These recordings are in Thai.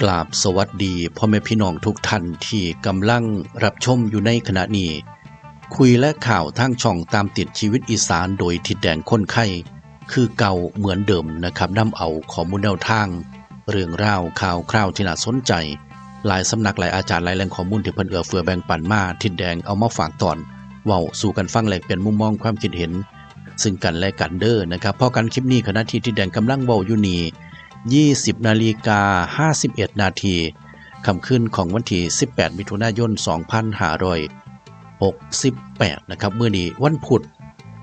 กราบสวัสดีพ่อแม่พี่น้องทุกท่านที่กำลังรับชมอยู่ในขณะนี้ คุยและข่าวทางช่องตามติดชีวิตอีสานโดยทิดแดงค้นไข้ คือเก่าเหมือนเดิมนะครับนำเอาข้อมูลแนวทาง เรื่องราวข่าวคราวที่น่าสนใจ หลายสำนักหลายอาจารย์หลายแหล่งข้อมูลที่เพิ่นเอื้อเฟื้อแบ่งปันมาทิดแดงเอามาฝากตอนเว้าสู่กันฟังแลกเปลี่ยนมุมมองความคิดเห็น ซึ่งกันและกันเด้อนะครับพราะกันคลิปนี้ขณะที่ทิดแดงกำลังเว้าอยู่นี่ 20นาฬิกา51 นาทีคำขึ้นของวันที่ 18 มิถุนายน 2568 นะครับเมื่อนี้วันพุธ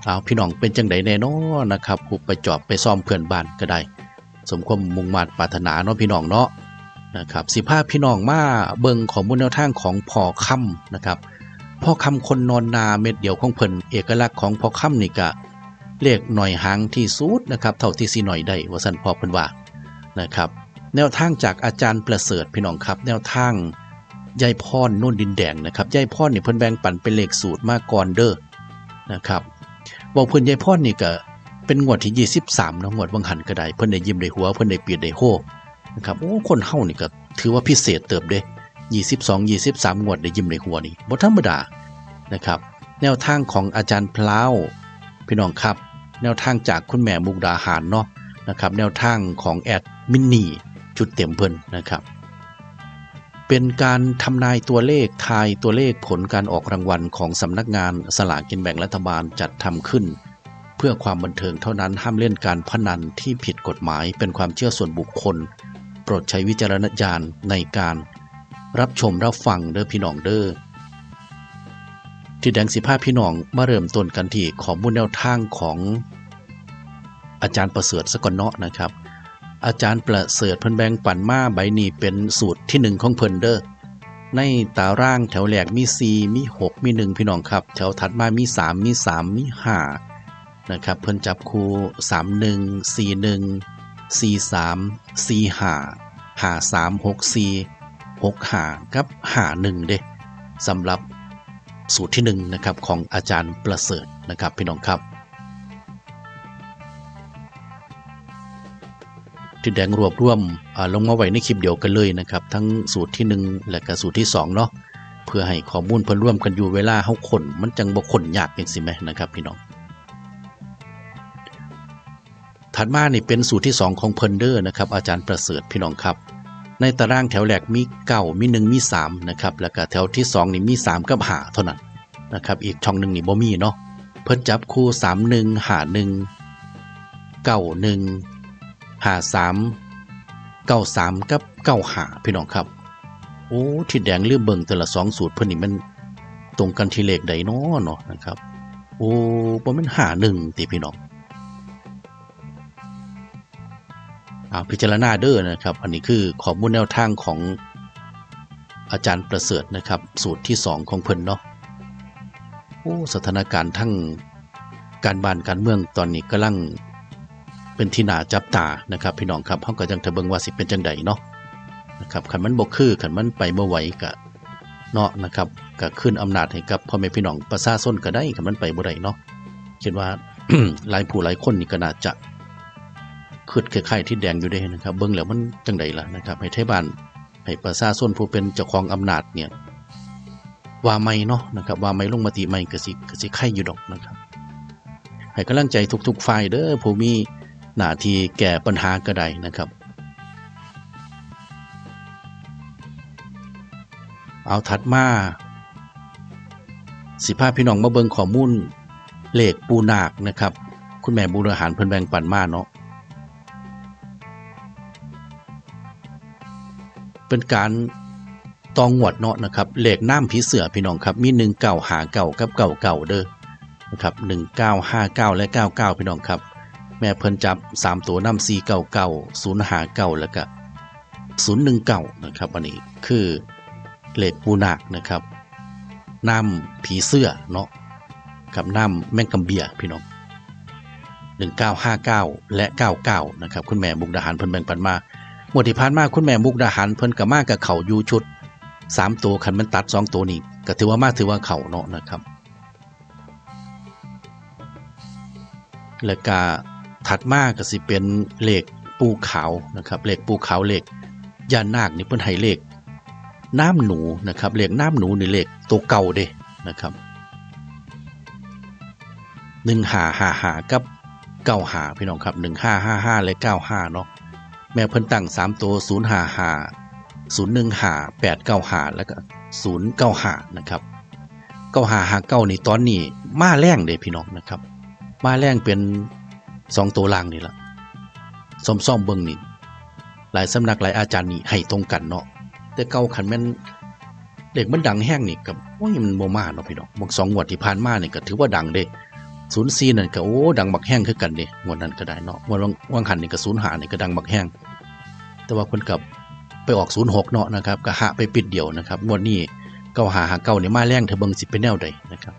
เอาพี่น้องเป็นจังไดแน่นอนนะครับผูไปจอบไปซ่อมเพื่อนบ้านก็ได้ สมความมุ่งมา่ปรารถนาเนาะพี่น้องเนาะนะครับสิภาพพี่น้องมาเบิงของมูลแนวทางของพ่อค่ำนะครับพ่อค่ำคนนอนนาเม็ดเดียวของเพิ่นเอกลักษณ์ของพ่อค่ำนี่ก็เลขหน่อยหางที่สุดนะครับเท่าที่สิหน่อยได้ว่าซั่นพ่อเพิ่นว่า นะครับ แนวทางจากอาจารย์ประเสริฐพี่น้องครับ แนวทางยายพรนุ่นดินแดงนะครับยายพรนี่เพิ่นแบ่งปันเป็นเลขสูตรมาก่อนเด้อนะครับบอกเพิ่นยายพรนี่ก็เป็นงวดที่ 23เนาะงวดวังหันก็ได้เพิ่นได้ยิ้มได้หัวเพิ่นได้เปียดได้โฮนะครับโอ้คนเฮานี่ก็ถือว่าพิเศษเติบเด้22 23งวดได้ยิ้มได้หัวนี่บ่ธรรมดานะครับ แนวทางของอาจารย์พลาวพี่น้องครับ แนวทางจากคุณแม่มุกดาหารเนาะนะครับ แนวทางของแอด มินนี่จุดเต็มเพิ่นนะครับ เป็นการทำนายตัวเลขทายตัวเลขผลการออกรางวัลของสำนักงานสลากกินแบ่งรัฐบาลจัดทำขึ้น เพื่อความบันเทิงเท่านั้นห้ามเล่นการพนันที่ผิดกฎหมายเป็นความเชื่อส่วนบุคคล โปรดใช้วิจารณญาณในการรับชมรับฟังเด้อพี่น้องเด้อที่แดงสิภาพพี่น้องมาเริ่มต้นกันที่ขอมูลแนวทางของอาจารย์ประเสริฐสกอนเนาะนะครับ อาจารย์ประเสริฐเพิ่นแบ่งปันมาใบนี้เป็นสูตรที่หนึ่งของเพิ่นเด้อในตาร่างแถวแหลกมี 4 มี 6 มี 1 พี่น้องครับ แถวถัดมามี 3 มี 3 มี5นะครับเพิ่นจับคู่31 41 43 45 53 64 65กับ51 เด้สำหรับสูตรที่หนึ่งนะครับของอาจารย์ประเสริฐนะครับพี่น้องครับ ที่แดงรวบรวมลงมาไว้ในคลิปเดียวกันเลยนะครับ ทั้งสูตรที่ 1 และก็สูตรที่2เนาะเพื่อให้ข้อมูลเพิ่นร่วมกันอยู่เวลาเฮาคนมันจังบ่คนยากจังซี่แหมนะครับพี่น้องถัดมานี่เป็นสูตรที่ 2 ของเพิ่นเด้อนะครับอาจารย์ประเสริฐพี่น้องครับ ในตารางแถวแรกมี9มี1มี3นะครับแล้วก็แถวที่2นี่มี3กับ5เท่านั้นนะครับอีกช่องหนึ่งนี่บ่มีเนาะเพิ่นจับคู่ 31 51 91 หาสามเก้าสามกับเก้าหาพี่น้องครับ โอ้ที่แดงเลืมเบิงแต่ละสองสูตรเพิ่นนี่มันตรงกันที่เลขใดนาะเนาะนะครับ โอ้บ่ม่นหาหนึ่งติพี่น้องอ่าพิจารณาเด้อนะครับ อันนี้คือข้อมูลแนวทางของอาจารย์ประเสริฐนะครับ สูตรที่สองของเพิ่นเนาะโอ้สถานการณ์ทั้งการบ้านการเมืองตอนนี้กำลัง เป็นที่น่าจับตานะครับพี่น้องครับเฮาก็จังทะเบิงว่าสิเป็นจังใดเนาะนะครับคันมันบ่คือคันมันไปบ่อไหวก็เนาะนะครับก็ขึ้นอำนาจให้กับพ่อแม่พี่น้องประชาชนก็ได้คันมันไปบ่ได้เนาะคิดว่าหลายผู้หลายคนนี่ก็น่าจะคิดคล้ายๆที่แดงอยู่เด้นะครับ เบิ่งแล้วมันจังใดล่ะนะครับ ให้ไทบานให้ประชาชนผู้เป็นเจ้าของอำนาจเนี่ยว่าไม่เนาะนะครับว่าไม่ลงมติไม่ก็สิก็สิไข่อยู่ดอกนะครับให้กำลังใจทุกๆฝ่ายเด้อผู้มี หน้าที่แก้ปัญหาก็ได้นะครับ เอาถัดมา สิพาพี่น้องมาเบิงข้อมูลเหลขปูนาคนะครับ คุณแม่บูรหารเพิ่นแบ่งปันมาเนาะเป็นการตองหวดเนาะนะครับเหลขน้ำผีเสือพี่น้องครับ มี1 9หาเก่ากับเก่าเก่าเด้อนะครับ1959และ99พี่น้องครับ แม่เพิ่นจับ3ตัวนำ4 9 9 0 5 9แล้วก็019นะครับอันนี้คือเลขปูนาคนะครับน้ำผีเสื้อเนาะกับน้ำแมงกำเบียพี่น้อง1959 และ 99 นะครับ คุณแม่มุกดาหารเพิ่นแบ่งปันมาหมวดที่ผ่านมาคุณแม่มุกดาหารเพิ่นก็มากับเขาอยู่ชุด 3 ตัวคันมันตัด 2 ตัวนี้ก็ถือว่ามากถือว่าเขาเนาะนะครับ แล้วก็ ถัดมาก็สิเป็นเหล็กปูขาวนะครับเหล็กปูขาวเหล็กยานาคนี่เพิ่นให้เหลขน้ำหนูนะครับเหลขน้ำหนูนี่เลขตัวเก่าเด้นะครับหนึ่งหาหาหากับเก้าหาพี่น้องครับหนึ่งห้าห้าห้าและเก้าห้าเนาะแม่เพิ่นตั้งสามตัวศูนย์หาหาศูนย์หนึ่งหาแปดเก้าหาแล้วก็ศูนย์เก้าหานะครับเก้าหาหาเก้านี่ตอนนี้มาแรงเด้พี่น้องนะครับ มาแรงเป็น สองตัวล่างนี่ละซ่อมซ่อมเบิ่งนี่หลายสำนักหลายอาจารย์นี่ให้ตรงกันเนาะแต่เก่าขันแม่นเด็กมันดังแห้งนี่กับโอ้ยมันโมมาเนาะพี่น้องบางสองงวดที่ผ่านมาเนี่ยก็ถือว่าดังเด้ศูนย์ซีนั่นก็โอ้ดังบักแห้งคือกันเด้งวดนั้นก็ได้เนาะงวดวังวังหันนี่ก็ศูนย์หานี่ก็ดังบักแห้งแต่ว่าเพิ่นกับไปออกศูนย์หกเนาะนะครับก็หะไปปิดเดียวนะครับงวดนี้เก้าหาหาเก้าเนี่ยมาแรงเธอเบิ่งสิเป็นแนวใดนะครับ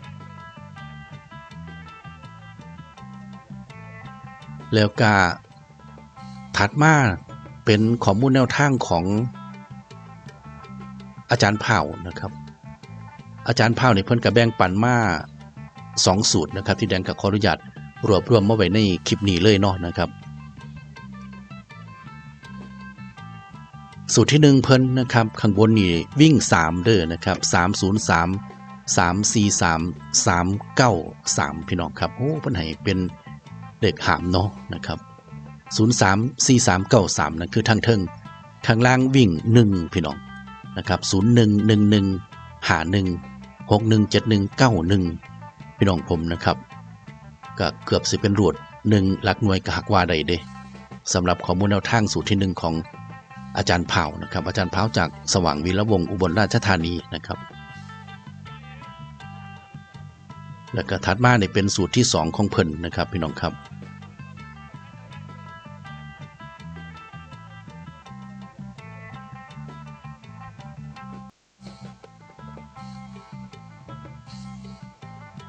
แล้วก็ถัดมาเป็นข้อมูลแนวทางของอาจารย์เผ่านะครับ อาจารย์เผ่าในเพิ่นกับแบ่งปันมาสองสูตรนะครับ ที่แดงกับขออนุญาตรวบรวมมาไว้ในคลิปนี้เลยเนาะนะครับ สูตรที่หนึ่งเพิ่นนะครับ ข้างบนนี่วิ่ง3เด้อนะครับ303 343 393พี่น้องครับโอ้เพิ่นให้เป็น เลขหามเนาะนะครับ034393นั่นคือทางเทิงข้างล่างวิ่ง 1 พี่น้องนะครับ0111หา1 617191 พี่น้องผมนะครับก็เกือบสิเป็นรวดหนึ่งหลักหน่วยกหักว่าใดเด้สำหรับข้อมูลแนวทางสูตรที่หนึ่งของอาจารย์เผานะครับ อาจารย์เผาจากสว่างวีระวงศ์อุบลราชธานีนะครับ แล้วก็ถัดมาเนี่ยเป็นสูตรที่ 2 ของเพิ่นนะครับพี่น้องครับ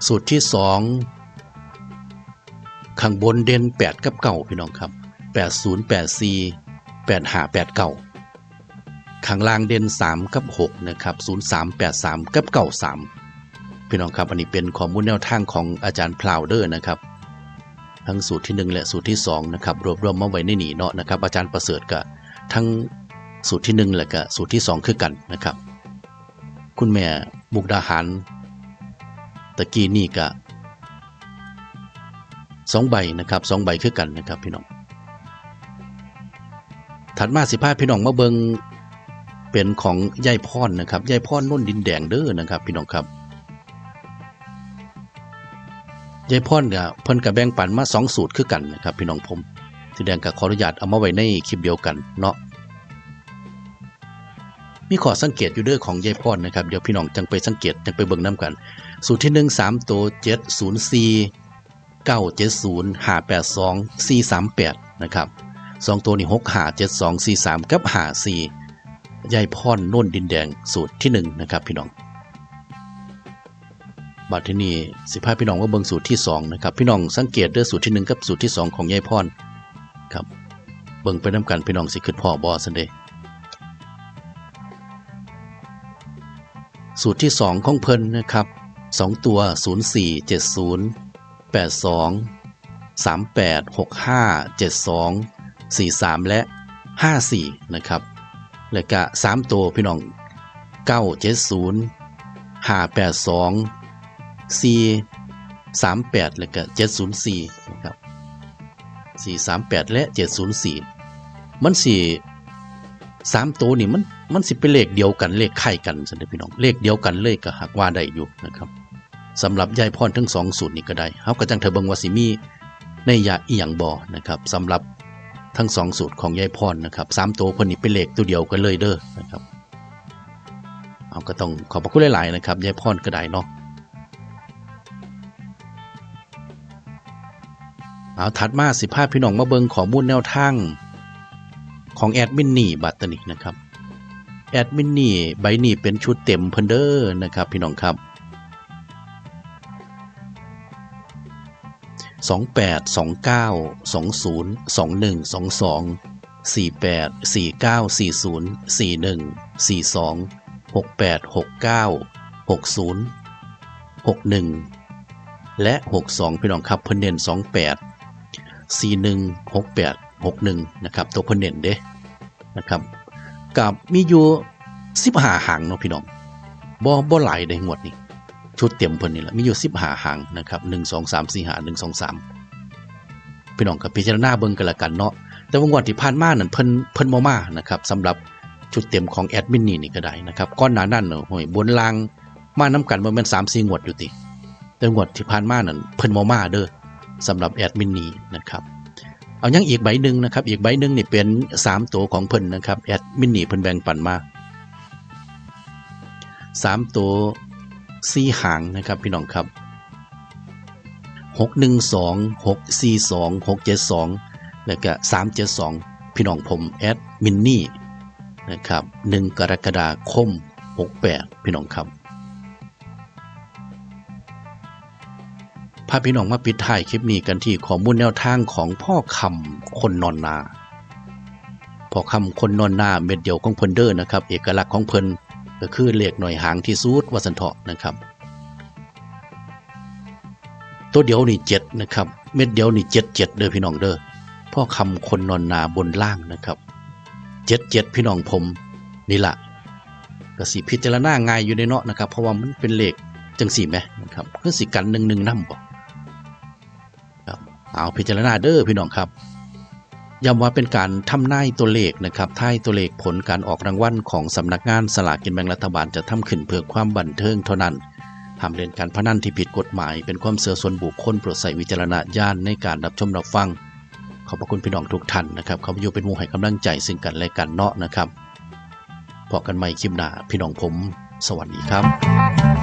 สูตรที่ 2 ข้างบนเด่น8 กับเก่าพี่น้องครับ 80 84 85 89 ข้างล่างเด่น 3 กับ 6 นะครับ 03 83 กับ 93 พี่น้องครับอันนี้เป็นข้อมูลแนวทางของอาจารย์พลาวเดอร์นะครับทั้งสูตรที่ 1 และสูตรที่ 2 นะครับ รวบรวมมาไว้ในหนีเนาะนะครับ อาจารย์ประเสริฐกับทั้งสูตรที่ 1 และก็สูตรที่ 2 คือกันนะครับ คุณแม่มุกดาหารตะกี้นี่กะสองใบนะครับสองใบคือกันนะครับพี่น้อง ถัดมาสิพาพี่น้องมาเบิงเป็นของยายพรนะครับยายพรนุ่นดินแดงเด้อนะครับ พี่น้องครับ ยายพรกับเพิ่นกับแบ่งปันมาสองสูตรคือกันนะครับพี่น้องผมที่แดงกับขออนุญาตเอามาไว้ในคลิปเดียวกันเนาะมีข้อสังเกตอยู่เด้อของยายพรนะครับเดี๋ยวพี่น้องจังไปสังเกตจังไปเบิ่งน้กัน สูตรที่หนึ่งสามตัวเจ็ดศูนย์สี่เก้าเจ็ดศูนย์ห้าแปดสองสี่สามแปดนะครับสองตัวนี้หกหาเจ็ดสองสี่สามกับหาสี่ยายพ่อนน่นดินแดงสูตรที่หนึ่งนะครับพี่น้อง บัดที่นี่สิพาพี่น้องว่าเบิ่งสูตรที่สองนะครับพี่น้องสังเกตเด้อสูตรที่หนึ่งกับสูตรที่สองของยายพ่อครับเบิ่งไปน้ำกันพี่น้องสิขึ้นพ่อบอสันเดย์สูตรที่ 2 ของเพิ่นนะครับ 2 ตัว 0 4 7 0 8 2 3 8 6 5 7 2 4 3 และ 5 4 นะครับ แล้วก็3ตัวพี่น้อง 9 7 4 3 8 แล้วก็ 704 นะครับ 4 3 8 และ 704 มันสี่สามตัวนี่มันมันสิเป็นเลขเดียวกันเลขไข่กันสันเดอพี่น้องเลขเดียวกันเลยก็หักว่าได้อยู่นะครับสำหรับยายพรทั้งสองสูตรนี้ก็ได้เฮาก็จังเธอเบิงวาสิมีในยาอีหยังบ่นะครับสำหรับทั้งสองสูตรของยายพรนะครับสามตัวเพิ่นนี่เป็นเลขตัวเดียวกันเลยเด้อนะครับเอาก็ต้องขอบพระคุณหลายๆนะครับยายพรก็ได้เนาะ เอาถัดมาสิพาพพี่น้องมาเบิงขอมูลแนวทางของแอดมินนี่บัตรนี้นะครับแอดมินนี่ใบนี้เป็นชุดเต็มเพนเด้อนะครับพี่น้องครับ 28 29 20 21 22 48 49 40 41 42 68 69 60 61 และ 62 พี่น้องครับเพิ่นเน้น28 41 68 61นะครับตัวเพิ่นเน้นเด้นะครับกับมีอยู่15หางเนาะพี่น้องบ่บ่หลายได้งวดนี้ชุดเต็มเพิ่นนี่แหละมีอยู่15หางนะครับ1 2 3 4 5 1 2 3พี่น้องก็พิจารณาเบิ่งกันละกันเนาะแต่ว่างวดที่ผ่านมานั่นเพิ่นเพิ่นบ่มานะครับสำหรับชุดเต็มของแอดมินนี่นี่ก็ได้นะครับก่อนหน้านั้นเนาะโอ้ยบนลางมานํกันบ่แม่น3 4งวดอยู่ติแต่งวดที่ผ่านมานั่นเพิ่นบ่มาเด้อ สำหรับแอดมินนี่นะครับเอายังอีกใบหนึ่งนะครับ อีกใบหนึ่งนี่เป็น 3 ตัวของเพิ่นนะครับแอดมินนี่เพิ่นแบ่งปันมา 3 ตัวสี่หางนะครับ พี่น้องครับ 612 642 672 แล้วก็372 พี่น้องผมแอดมินนี่นะครับ 1 กรกฎาคม 68 พี่น้องครับ พาพี่น้องมาปิดท้ายคลิปนี้กันที่ข้อมูลแนวทางของพ่อคำคนนอนนาพ่อคำคนนอนนาเม็ดเดียวของเพิ่นเด้อนะครับ เอกลักษณ์ของเพิ่นก็คือเลขหน่อยหางที่สุดวัสันเถาะนะครับ ตัวเดียวนี่เจ็ดนะครับ เม็ดเดียวนี่เจ็ดเจ็ดเด้อพี่น้องเด้อพ่อคำคนนอนนาบนล่างนะครับเจ็ดเจ็ดพี่น้องผมนี่ละก็สิพิจารณาง่ายอยู่ในเนาะนะครับ เพราะว่ามันเป็นเลขจังสี่ไหมนะครับคือสิกันหนึ่งหนึ่งน้ำบ่ครับ เอาพิจารณาเด้อพี่น้องครับย้ำว่าเป็นการทำนายตัวเลขนะครับท้ายตัวเลขผลการออกรางวัลของสำนักงานสลากกินแบ่งรัฐบาลจะทำขึ้นเพื่อความบันเทิงเท่านั้นทำเล่นการพนันที่ผิดกฎหมาย เป็นความเสื่อส่วนบุคคลโปรดใส่วิจารณญาณในการรับชมรับฟัง ขอบพระคุณพี่น้องทุกท่านนะครับเขาอยู่เป็นหมู่ให้กำลังใจซึ่งกันและกันเนาะนะครับพอกันใหม่คลิปหน้าพี่น้องผม สวัสดีครับ